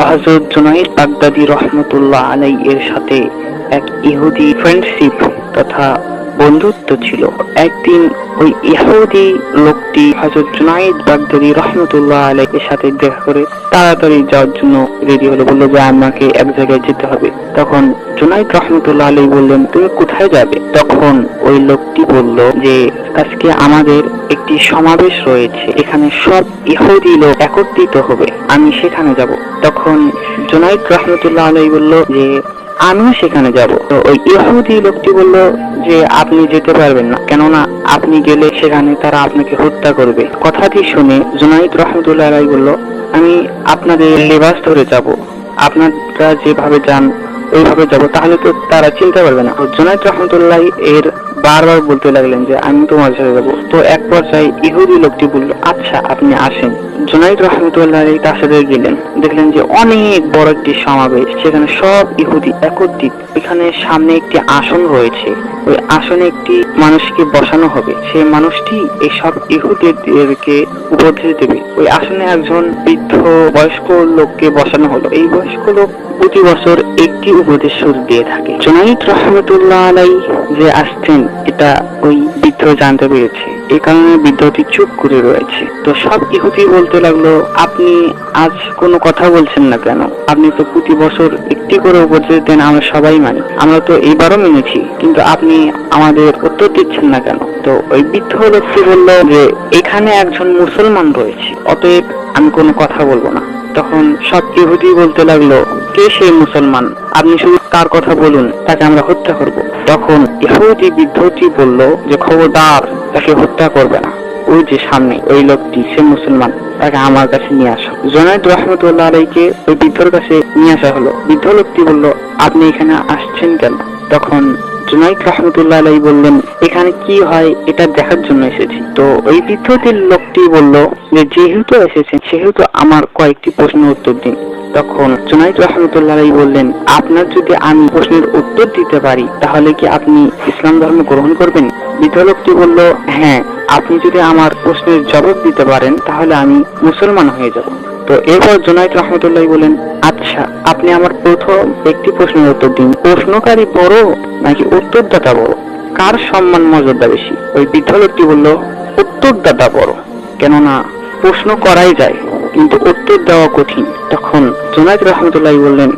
হজরত জুনাইদ বাগদাদি রহমতুল্লাহ আলাই এর সাথে এক ইহুদি ফ্রেন্ডশিপ তথা বন্ধুত্ব ছিল। একদিন ওই ইহুদি লোকটি হজরত জুনাইদ বাগদাদি রহমতুল্লাহ আলাই এর সাথে দেখা করে তাড়াতাড়ি যাওয়ার জন্য রেডি হলো, বলল যে আমাকে এক জায়গায় যেতে হবে। তখন জুনাইদ রহমতুল্লাহ আলাই বললেন, তুমি কোথায় যাবে? তখন ওই লোকটি বলল যে, আজকে আমাদের একটি সমাবেশ রয়েছে। এখানে সব ইহুদি লোক একত্রিত হবে। আমি সেখানে যাব। তখন জুনাইদ রহমতুল্লাহ আলাই বলল যে আমিও সেখানে যাব। তো ওই ইহুদি লোকটি বলল যে, আপনি যেতে পারবেন না। কেননা আপনি গেলে সেখানে তারা আপনাকে হত্যা করবে। কথাটি শুনে জুনাইদ রহমতুল্লাহ রায় বলল, আমি আপনাদের লেবাস ধরে যাব। আপনারা যেভাবে যান, ওইভাবে যাব। তাহলে তো তারা চিনতে পারবে না। জুনাইদ রহমতুল্লাহ এর বারবার বলতে লাগলেন যে, আমি তোমার সাথে যাব তো এক পর্যায়ে ইহুদি লোকটি বলল আচ্ছা আপনি আসেন। জুনাইদ রহমতুল্লাহ তার সাথে গেলেন। দেখলেন যে অনেক বড় একটি সমাবেশ, সেখানে সব ইহুদি একত্রিত। এখানে সামনে একটি আসন রয়েছে। ওই আসনে একটি মানুষকে বসানো হবে। সেই মানুষটি এই সব ইহুদিদেরকে উপদেশ দেবে। ওই আসনে একজন বৃদ্ধ বয়স্ক লোককে বসানো হলো। এই বয়স্ক লোক প্রতি বছর একটি উপদেশ দিয়ে থাকে। জুনাইদ রহমতুল্লাহ আলাই যে আসছেন, এটা ওই বৃদ্ধ জানতে পেরেছে। এই কারণে বৃদ্ধটি চুপ করে রয়েছে। তো সব ইহুদি বলতে লাগল, আপনি আজ কোনো কথা বলছেন না কেন? আপনি তো প্রতি বছর একটি করে উপদেশ দেন আমরা সবাই মানি। আমরা তো এইবারও মেনেছি, কিন্তু আপনি আমাদের উত্তর দিচ্ছেন না কেন? তো ওই বৃদ্ধ লোকটি বলল যে, এখানে একজন মুসলমান রয়েছে, অতএব আমি কোনো কথা বলব না। তখন সব ইহুদি বলতে লাগল কে সেই মুসলমান? আপনি শুধু তার কথা বলুন, তাকে আমরা হত্যা করব। তখন ইহুদি বিদ্রোহটি বলল যে, খবরদার, তাকে হত্যা করবে না। ওই যে সামনে, ওই লোকটি, সে মুসলমান, তাকে আমার কাছে নিয়ে আসো। জনায়দ রহমতুল্লাহ আলাইকে ওই বৃদ্ধর কাছে নিয়ে আসা হলো। বৃদ্ধ লোকটি বলল, আপনি এখানে আসছেন কেন? তখন জুনাইদ রহমতুল্লাহ আলাই বললেন, এখানে কি হয়? এটা দেখার জন্য এসেছি। তো ওই বৃদ্ধটির লোকটি বলল যে, যেহেতু এসেছেন, সেহেতু আমার কয়েকটি প্রশ্নের উত্তর দিন। তখন জুনাইদ রহমতুল্লাহ আলাই বললেন, আপনার যদি আমি প্রশ্নের উত্তর দিতে পারি, তাহলে কি আপনি ইসলাম ধর্ম গ্রহণ করবেন? বৃদ্ধ লোকটি বলল হ্যাঁ আপনি যদি আমার প্রশ্নের জবাব দিতে পারেন, তাহলে আমি মুসলমান হয়ে যাব। তো এরপর জুনাইদ রহমতুল্লাহ বলেন আপনি আমার প্রথম একটি প্রশ্নের উত্তর দিন। প্রশ্নকারী বড় নাকি উত্তরদাতা বড়? কার সম্মান মর্যাদা বেশি? ওই বৃদ্ধ লোকটি বলল, উত্তরদাতা বড়। কেননা প্রশ্ন করাই যায়, কিন্তু উত্তর দেওয়া কঠিন। তখন জুনাইদ রহমতুল্লাহ বললেন,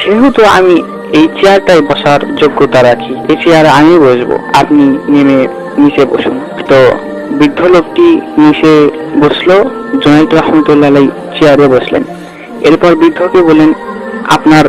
সেহেতু আমি এই চেয়ারটায় বসার যোগ্যতা রাখি। এই চেয়ারে আমি বসবো, আপনি নেমে নিচে বসুন। তো বৃদ্ধ লোকটি নিচে বসল, জুনাইদ রহমতুল্লাহ চেয়ারে বসলেন। এরপর বৃদ্ধকে বলেন আপনার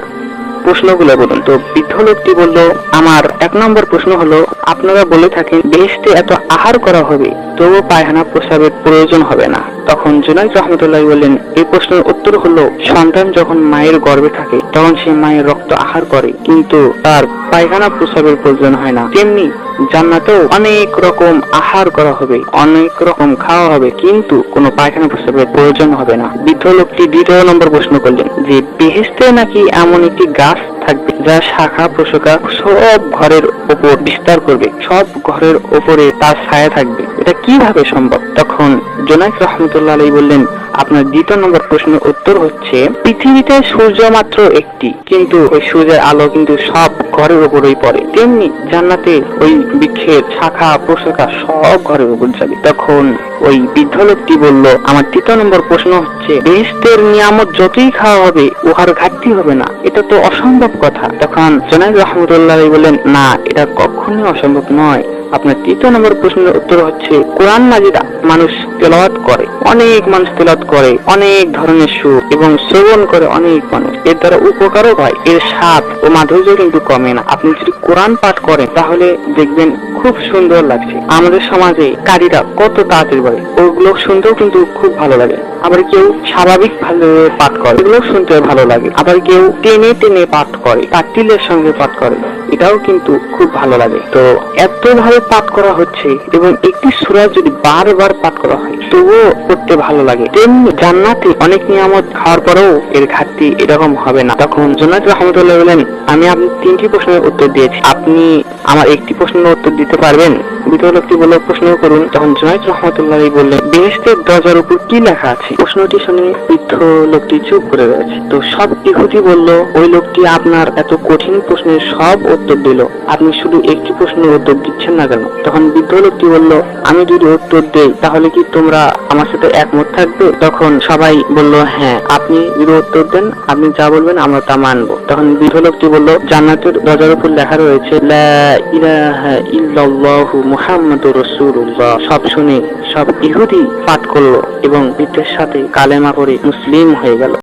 প্রশ্নগুলো বলুন। তো বৃদ্ধ লোকটি বলল, আমার এক নম্বর প্রশ্ন হলো, আপনারা বলে থাকেন বেহেস্তে এত আহার করা হবে, তবু পায়খানা প্রসাবের প্রয়োজন হবে না। তখন জুনাইদ রহমতুল্লাহ বললেন, এই প্রশ্নের উত্তর হলো, সন্তান যখন মায়ের গর্ভে থাকে, তখন সে মায়ের রক্ত আহার করে, কিন্তু তার পায়খানা প্রস্রাবের প্রয়োজন হয় না। তেমনি জান্নাতেও অনেক রকম আহার করা হবে, অনেক রকম খাওয়া হবে, কিন্তু কোনো পায়খানা প্রস্রাবের প্রয়োজন হবে না। বৃদ্ধ লোকটি দ্বিতীয় নম্বর প্রশ্ন করলেন, যে বেহেস্তে নাকি এমন একটি গাছ থাকবে, যা শাখা, প্রশাখা সব ঘরের ওপর বিস্তার করবে, সব ঘরের ওপরে তার ছায়া থাকবে। এটা কীভাবে সম্ভব? তখন জোনাইক রহমতুল্লাহ আলী বললেন, আপনার দ্বিতীয় নম্বর প্রশ্নের উত্তর হচ্ছে, পৃথিবীতে সূর্য মাত্র একটি, কিন্তু ওই সূর্যের আলো কিন্তু সব ঘরের উপরেই পড়ে। তেমনি জান্নাতে ওই বৃক্ষের শাখা, প্রশাখা সব ঘরের উপর যাবে। তখন ওই বৃদ্ধ লোকটি বলল, আমার তৃতীয় নম্বর প্রশ্ন হচ্ছে বেহেস্তের নিয়ামত যতই খাওয়া হবে, উহার ঘাটতি হবে না। এটা তো অসম্ভব কথা। তখন জোনাইদ রহমতুল্লাহ বলেন না, এটা কখনোই অসম্ভব নয়। আপনার তৃতীয় নম্বর প্রশ্নের উত্তর হচ্ছে, কোরআন মাজিদ, মানুষ তেলাওয়াত করে। অনেক মানুষ তেলাওয়াত করে, অনেক ধরনের সুর এবং শ্রবণ করে অনেক মানুষ। এর দ্বারা উপকারও হয়, এর স্বাদ ও মাধুর্য কিন্তু কমে না। আপনি যদি কোরআন পাঠ করেন, তাহলে দেখবেন খুব সুন্দর লাগছে। আমাদের সমাজে কারীরা কত তাড়াতাড়ি বলে ওগুলো শুনতেও কিন্তু খুব ভালো লাগে। আবার কেউ স্বাভাবিক ভাবে পাঠ করে এগুলো শুনতে ভালো লাগে। আবার কেউ টেনে টেনে পাঠ করে তাটিলের সঙ্গে পাঠ করে, এটাও কিন্তু খুব ভালো লাগে। তো এত ভাবে পাঠ করা হচ্ছে এবং একটি সূরা যদি বারবার পাঠ করা হয় হয় তবুও করতে ভালো লাগে। তেমনি জান্নাতে অনেক নিয়ামত খাওয়ার পরেও এর ঘাটতি এরকম হবে না। তখন জোনাদ রহমতুল্লাহ বলেন আমি আপনি তিনটি প্রশ্নের উত্তর দিয়েছি। আপনি আমার একটি প্রশ্নের উত্তর দিতে পারবেন? বিধবা লোকটি বলে প্রশ্ন করুন। তখন জুনাইদ রহমতুল্লাহ বললেন বেহেস্তের দরজার উপর কি লেখা আছে? প্রশ্নটি শুনে বৃদ্ধ লোকটি চুপ করে রয়েছে। তো সব ইহুদি বলল, ওই লোকটি আপনার এত কঠিন প্রশ্নের সব উত্তর দিল। আপনি শুধু একটি প্রশ্নের উত্তর দিচ্ছেন না কেন? তখন বৃদ্ধ লোকটি বলল, আমি যদি উত্তর দেই, তাহলে কি তোমরা আমার সাথে একমত থাকবে? তখন সবাই বলল হ্যাঁ আপনি যদি উত্তর দেন, আপনি যা বলবেন আমরা তা মানবো। তখন বৃদ্ধ লোকটি বলল জান্নাতের দরজার উপর লেখা রয়েছে, লা সব শুনে সব ইহুদি পাঠ করল এবং বৃদ্ধের সাথে কালেমা করে মুসলিম হয়ে গেল।